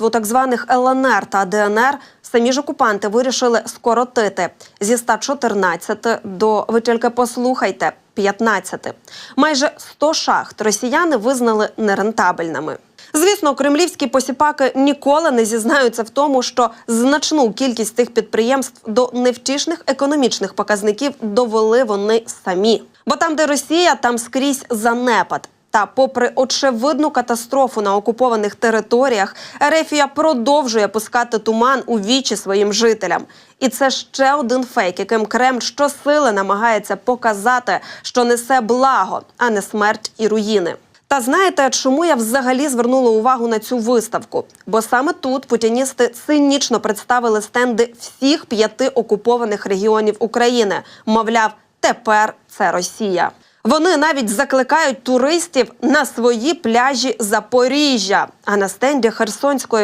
підприємств у так званих ЛНР та ДНР самі ж окупанти вирішили скоротити зі 114 до ви тільки послухайте 15. Майже 100 шахт росіяни визнали нерентабельними. Звісно, кремлівські посіпаки ніколи не зізнаються в тому, що значну кількість цих підприємств до невтішних економічних показників довели вони самі. Бо там, де Росія, там скрізь занепад. Та, попри очевидну катастрофу на окупованих територіях, Ерефія продовжує пускати туман у вічі своїм жителям. І це ще один фейк, яким Кремль щосили намагається показати, що несе благо, а не смерть і руїни. Та знаєте, чому я взагалі звернула увагу на цю виставку? Бо саме тут путіністи цинічно представили стенди всіх п'яти окупованих регіонів України. Мовляв, тепер це Росія. Вони навіть закликають туристів на свої пляжі Запоріжжя. А на стенді Херсонської